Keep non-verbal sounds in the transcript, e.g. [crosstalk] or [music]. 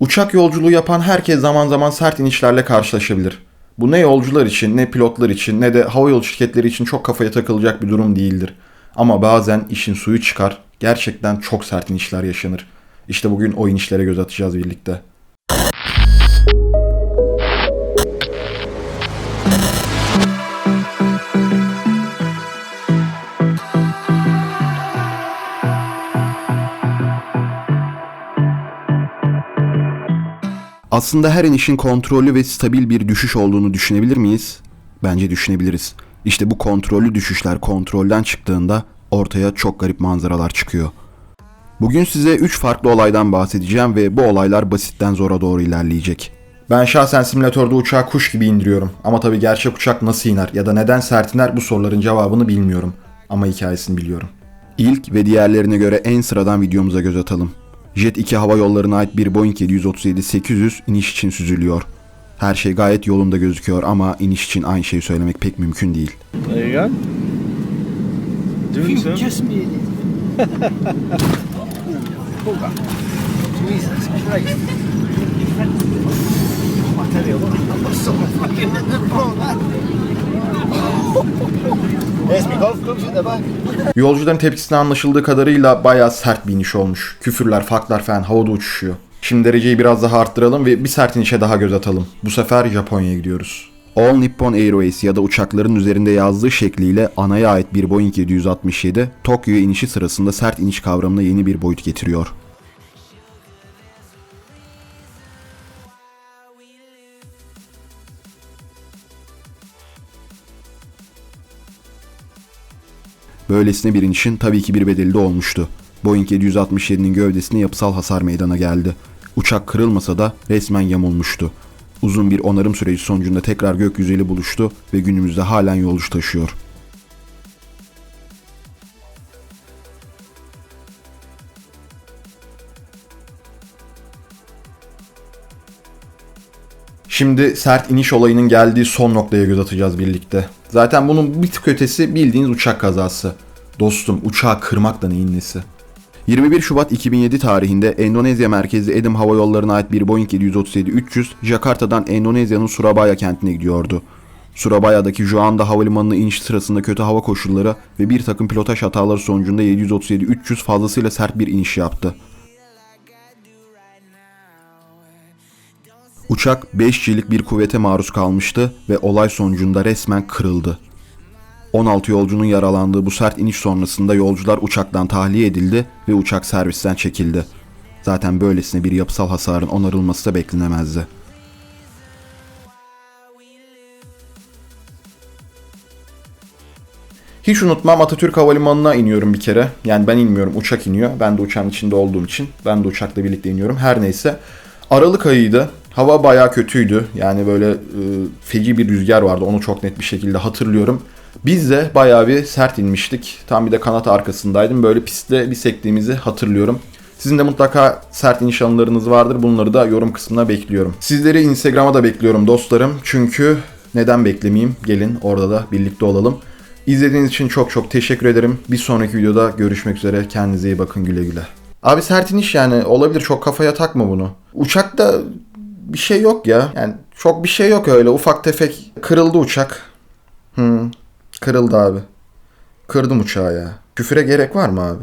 Uçak yolculuğu yapan herkes zaman zaman sert inişlerle karşılaşabilir. Bu ne yolcular için, ne pilotlar için, ne de havayolu şirketleri için çok kafaya takılacak bir durum değildir. Ama bazen işin suyu çıkar, gerçekten çok sert inişler yaşanır. İşte bugün o inişlere göz atacağız birlikte. Aslında her inişin kontrollü ve stabil bir düşüş olduğunu düşünebilir miyiz? Bence düşünebiliriz. İşte bu kontrollü düşüşler kontrolden çıktığında ortaya çok garip manzaralar çıkıyor. Bugün size 3 farklı olaydan bahsedeceğim ve bu olaylar basitten zora doğru ilerleyecek. Ben şahsen simülatörde uçağı kuş gibi indiriyorum. Ama tabii gerçek uçak nasıl iner ya da neden sert iner bu soruların cevabını bilmiyorum. Ama hikayesini biliyorum. İlk ve diğerlerine göre en sıradan videomuza göz atalım. Jet 2 hava yollarına ait bir Boeing 737-800 iniş için süzülüyor. Her şey gayet yolunda gözüküyor ama iniş için aynı şeyi söylemek pek mümkün değil. There you go. Doing You so. just made it. [laughs] Jesus Christ. Yolcuların tepkisine anlaşıldığı kadarıyla bayağı sert bir iniş olmuş. Küfürler, farklar falan havada uçuşuyor. Şimdi dereceyi biraz daha arttıralım ve bir sert inişe daha göz atalım. Bu sefer Japonya'ya gidiyoruz. All Nippon Airways ya da uçakların üzerinde yazdığı şekliyle anaya ait bir Boeing 767, Tokyo'ya inişi sırasında sert iniş kavramına yeni bir boyut getiriyor. Böylesine bir inişin tabii ki bir bedeli de olmuştu. Boeing 767'nin gövdesine yapısal hasar meydana geldi. Uçak kırılmasa da resmen yamulmuştu. Uzun bir onarım süreci sonucunda tekrar gökyüzüyle buluştu ve günümüzde halen yolcu taşıyor. Şimdi sert iniş olayının geldiği son noktaya göz atacağız birlikte. Zaten bunun bir tık ötesi bildiğiniz uçak kazası. Dostum uçağı kırmak da neyin nesi? 21 Şubat 2007 tarihinde Endonezya merkezli Edim Hava Yolları'na ait bir Boeing 737-300 Jakarta'dan Endonezya'nın Surabaya kentine gidiyordu. Surabaya'daki Juanda Havalimanı'na iniş sırasında kötü hava koşulları ve bir takım pilotaj hataları sonucunda 737-300 fazlasıyla sert bir iniş yaptı. Uçak 5 G'lik bir kuvvete maruz kalmıştı ve olay sonucunda resmen kırıldı. 16 yolcunun yaralandığı bu sert iniş sonrasında yolcular uçaktan tahliye edildi ve uçak servisten çekildi. Zaten böylesine bir yapısal hasarın onarılması da beklenemezdi. Hiç unutmam Atatürk Havalimanı'na iniyorum bir kere. Yani ben inmiyorum uçak iniyor. Ben de uçağın içinde olduğum için ben de uçakla birlikte iniyorum. Her neyse. Aralık ayıydı. Hava bayağı kötüydü. Yani böyle e, feci bir rüzgar vardı. Onu çok net bir şekilde hatırlıyorum. Biz de bayağı bir sert inmiştik. Tam bir de kanat arkasındaydım. Böyle pistte bir sektiğimizi hatırlıyorum. Sizin de mutlaka sert iniş anılarınız vardır. Bunları da yorum kısmına bekliyorum. Sizleri Instagram'a da bekliyorum dostlarım. Çünkü neden beklemeyeyim? Gelin orada da birlikte olalım. İzlediğiniz için çok çok teşekkür ederim. Bir sonraki videoda görüşmek üzere. Kendinize iyi bakın güle güle. Abi sert iniş yani olabilir çok kafaya takma bunu. Uçakta bir şey yok ya. Yani çok bir şey yok öyle ufak tefek. Kırıldı uçak. Hı, kırıldı abi. Kırdım uçağı ya. Küfüre gerek var mı abi?